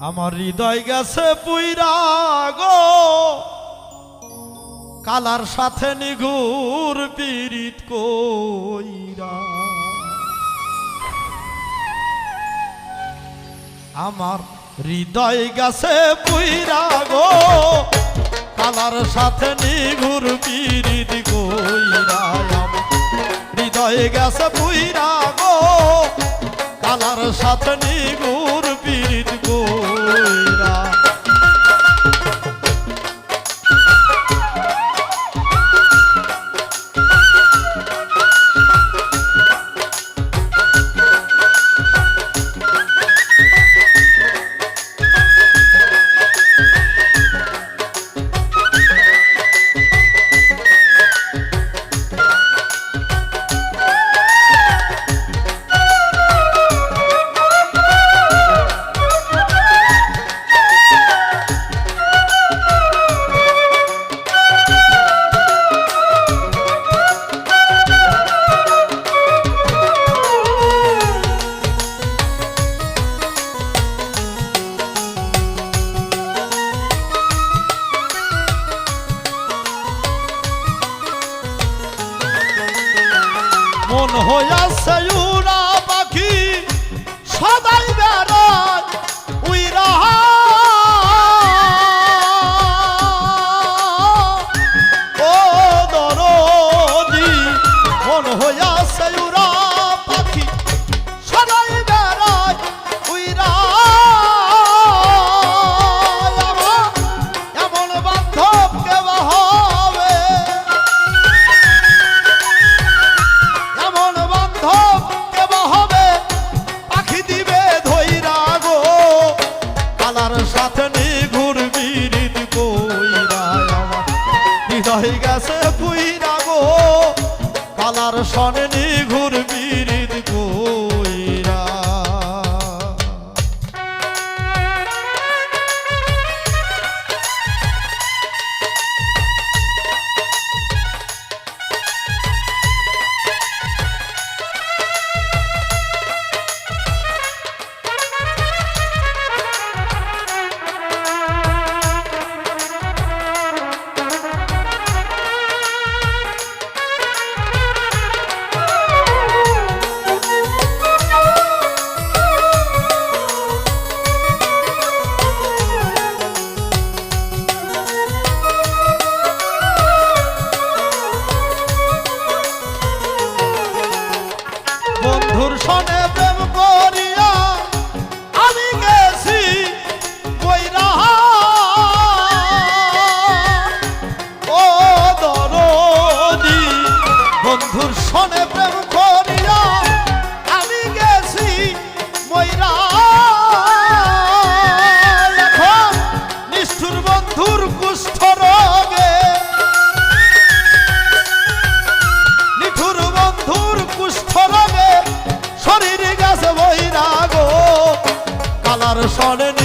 আমার হৃদয় গেছে পুইরা গো। কালার সাথে নিঘুর পীড়িত কইরা। আমার হৃদয় গেছে পুইরাগো কালার সাথে নিঘুর পীড়িত কইরা। হৃদয় গেছে পুইরাগো কালার সাথে নিঘুর পীড়িত satânico সরেনি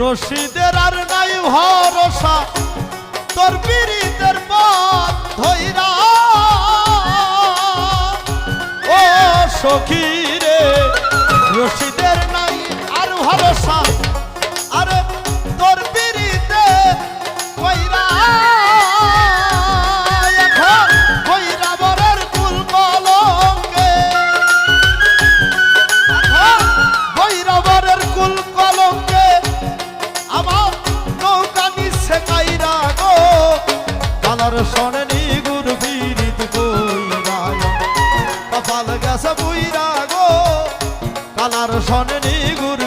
রশিদের আর নাই ভরসা তোর পীড়িতের পথ ধৈরা ও সখী আর শোনেনি নিগুর